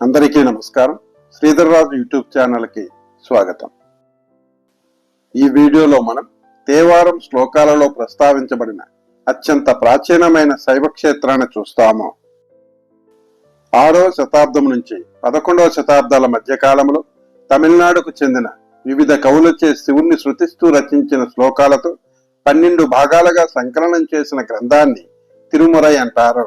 అందరికీ నమస్కారం. శ్రీధర్రాజు యూట్యూబ్ ఛానల్కి స్వాగతం. ఈ వీడియోలో మనం తేవారం శ్లోకాలలో ప్రస్తావించబడిన అత్యంత ప్రాచీనమైన శైవ క్షేత్రాన్ని చూస్తాము. ఆరవ శతాబ్దం నుంచి పదకొండవ శతాబ్దాల మధ్యకాలంలో తమిళనాడుకు చెందిన వివిధ కవులచే శివుణ్ణి శృతిస్తూ రచించిన శ్లోకాలతో పన్నెండు భాగాలుగా సంకలనం చేసిన గ్రంథాన్ని తిరుమురై అంటారు.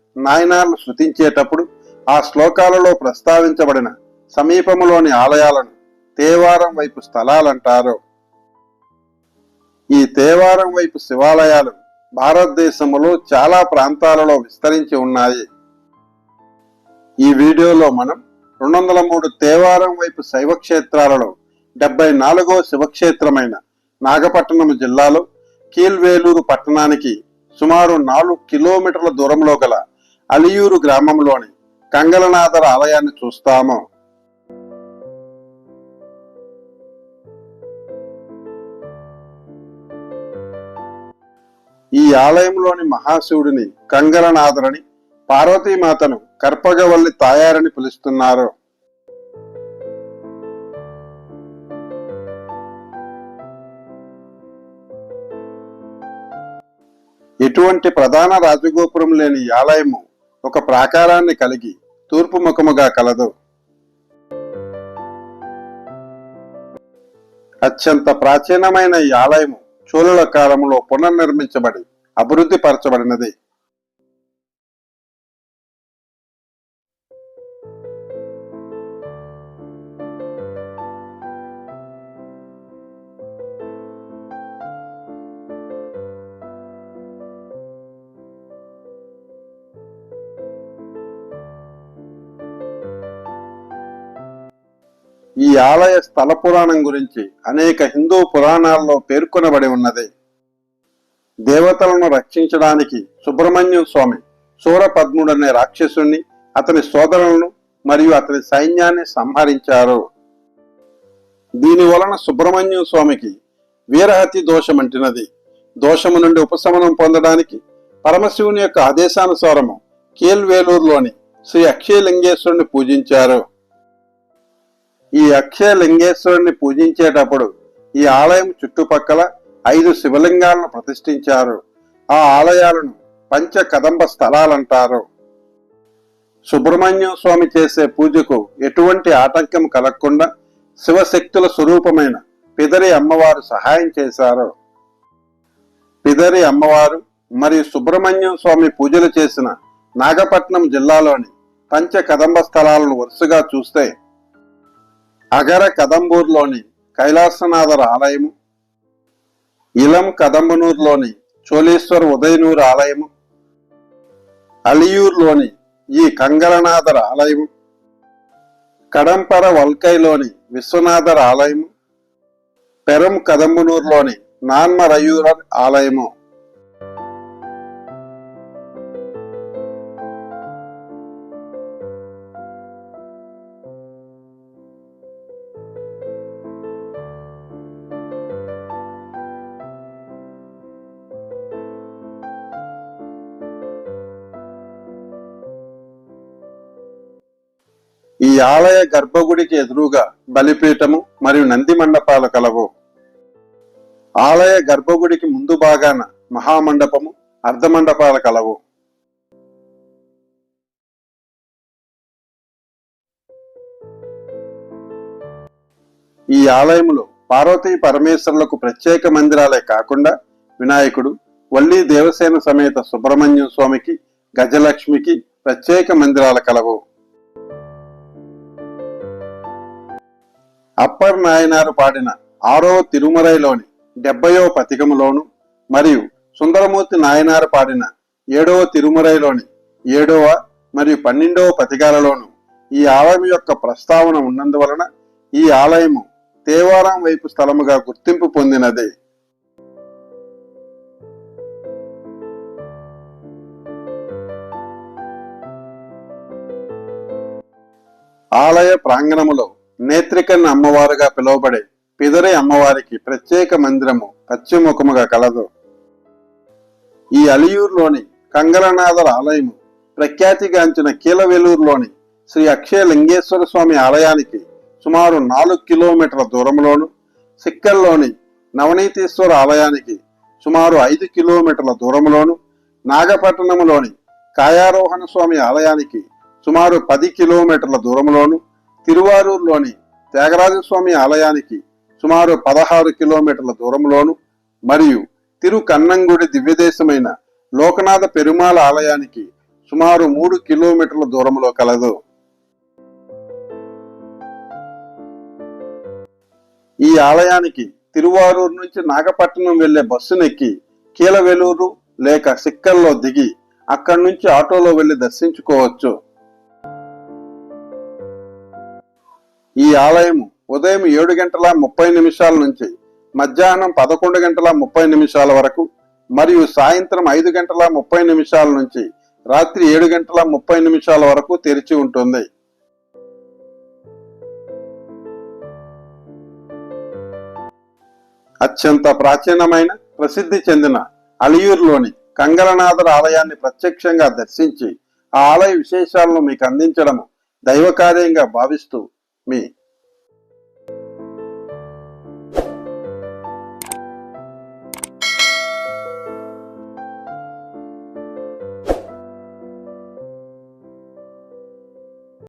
నాయనార్లు శృతించేటప్పుడు ఆ శ్లోకాలలో ప్రస్తావించబడిన సమీపములోని ఆలయాలను తేవారం వైపు స్థలాలంటారు. ఈ తేవారం వైపు శివాలయాలు భారతదేశంలో చాలా ప్రాంతాలలో విస్తరించి ఉన్నాయి. ఈ వీడియోలో మనం రెండు వందల మూడు తేవారం వైపు శైవ క్షేత్రాలలో డెబ్బై నాలుగో శివక్షేత్రమైన నాగపట్టణం జిల్లాలో కీల్వేలూరు పట్టణానికి సుమారు నాలుగు కిలోమీటర్ల దూరంలో గల అలియూరు గ్రామంలోని కంగలనాథర ఆలయాన్ని చూస్తాము. ఈ ఆలయంలోని మహాశివుడిని కంగలనాథరని పార్వతీమాతను కర్పగవల్లి తాయారని పిలుస్తున్నారు. ఎటువంటి ప్రధాన రాజగోపురం లేని ఈ ఆలయము ఒక ప్రాకారాన్ని కలిగి తూర్పు ముఖముగా కలదు. అత్యంత ప్రాచీనమైన ఈ ఆలయము చోళుల కాలంలో పునర్నిర్మించబడి అభివృద్ధి పరచబడినది. ఈ ఆలయ స్థల పురాణం గురించి అనేక హిందూ పురాణాల్లో పేర్కొనబడి ఉన్నది. దేవతలను రక్షించడానికి సుబ్రహ్మణ్యం స్వామి సూరపద్ముడనే రాక్షసుణ్ణి అతని సోదరులను మరియు అతని సైన్యాన్ని సంహరించారు. దీని వలన సుబ్రహ్మణ్యం స్వామికి వీరహతి దోషం అంటినది దోషము నుండి ఉపశమనం పొందడానికి పరమశివుని యొక్క ఆదేశానుసారము కేల్వేలూరులోని శ్రీ అక్షయలింగేశ్వరుని పూజించారు. ఈ అక్షయ లింగేశ్వరుని పూజించేటప్పుడు ఈ ఆలయం చుట్టుపక్కల ఐదు శివలింగాలను ప్రతిష్ఠించారు. ఆ ఆలయాలను పంచ కదంబ స్థలాలంటారు. సుబ్రహ్మణ్యం స్వామి చేసే పూజకు ఎటువంటి ఆటంకం కలగకుండా శివశక్తుల స్వరూపమైన పిదరి అమ్మవారు సహాయం చేశారు. పిదరి అమ్మవారు మరియు సుబ్రహ్మణ్యం స్వామి పూజలు చేసిన నాగపట్నం జిల్లాలోని పంచ కదంబ స్థలాలను వరుసగా చూస్తే అగర కదంబూర్లోని కైలాసనాథర్ ఆలయము ఇలం కదంబనూరులోని చోళేశ్వర ఉదయనూరు ఆలయము అలియూరులోని ఈ కంగరనాథర్ ఆలయము కడంపర వల్కైలోని విశ్వనాథర్ ఆలయము పెరం కదంబనూరులోని నాన్మరయూరర్ ఆలయము. ఈ ఆలయ గర్భగుడికి ఎదురుగా బలిపీఠము మరియు నంది మండపాలు కలవు. ఆలయ గర్భగుడికి ముందు భాగాన మహామండపము అర్ధమండపాలు కలవు. ఈ ఆలయములో పార్వతీ పరమేశ్వరులకు ప్రత్యేక మందిరాలే కాకుండా వినాయకుడు వల్లి దేవసేన సమేత సుబ్రహ్మణ్యం స్వామికి గజలక్ష్మికి ప్రత్యేక మందిరాలు కలవు. అప్పర్ నాయనారు పాడిన ఆరో తిరుమరైలోని డెబ్బయో పతికములోను మరియు సుందరమూర్తి నాయనారు పాడిన ఏడవ తిరుమరైలోని ఏడవ మరియు పన్నెండవ పతికాలలోను ఈ ఆలయం యొక్క ప్రస్తావన ఉన్నందువలన ఈ ఆలయము తేవారం వైపు స్థలముగా గుర్తింపు పొందినది. ఆలయ ప్రాంగణములో నేత్రికన్ అమ్మవారుగా పిలువబడే పిదరి అమ్మవారికి ప్రత్యేక మందిరము పశ్చిమముఖముగా కలదు. ఈ అలియూరులోని కంగళనాథర ఆలయము ప్రఖ్యాతిగాంచిన కీలవెలూరులోని శ్రీ అక్షయ లింగేశ్వర స్వామి ఆలయానికి సుమారు నాలుగు కిలోమీటర్ల దూరంలోను సిక్కల్లోని నవనీతేశ్వర ఆలయానికి సుమారు ఐదు కిలోమీటర్ల దూరంలోను నాగపట్టణంలోని కాయారోహణ స్వామి ఆలయానికి సుమారు పది కిలోమీటర్ల దూరంలోను తిరువారూరులోని త్యాగరాజస్వామి ఆలయానికి సుమారు పదహారు కిలోమీటర్ల దూరంలోను మరియు తిరు కన్నంగుడి దివ్యదేశమైన లోకనాథ పెరుమాళ ఆలయానికి సుమారు మూడు కిలోమీటర్ల దూరంలో కలదు. ఈ ఆలయానికి తిరువారూరు నుంచి నాగపట్నం వెళ్ళే బస్సునెక్కి కీలవెలూరు లేక సిక్కల్లో దిగి అక్కడి నుంచి ఆటోలో వెళ్ళి దర్శించుకోవచ్చు. ఈ ఆలయము ఉదయం ఏడు గంటల ముప్పై నిమిషాల నుంచి మధ్యాహ్నం పదకొండు గంటల ముప్పై నిమిషాల వరకు మరియు సాయంత్రం ఐదు గంటల ముప్పై నిమిషాల నుంచి రాత్రి ఏడు గంటల ముప్పై నిమిషాల వరకు తెరిచి ఉంటుంది. అత్యంత ప్రాచీనమైన ప్రసిద్ధి చెందిన అలియూరులోని కంగలనాథర్ ఆలయాన్ని ప్రత్యక్షంగా దర్శించి ఆ ఆలయ విశేషాలను మీకు అందించడం దైవ కార్యంగా భావిస్తూ me.